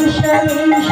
Krishna Krishna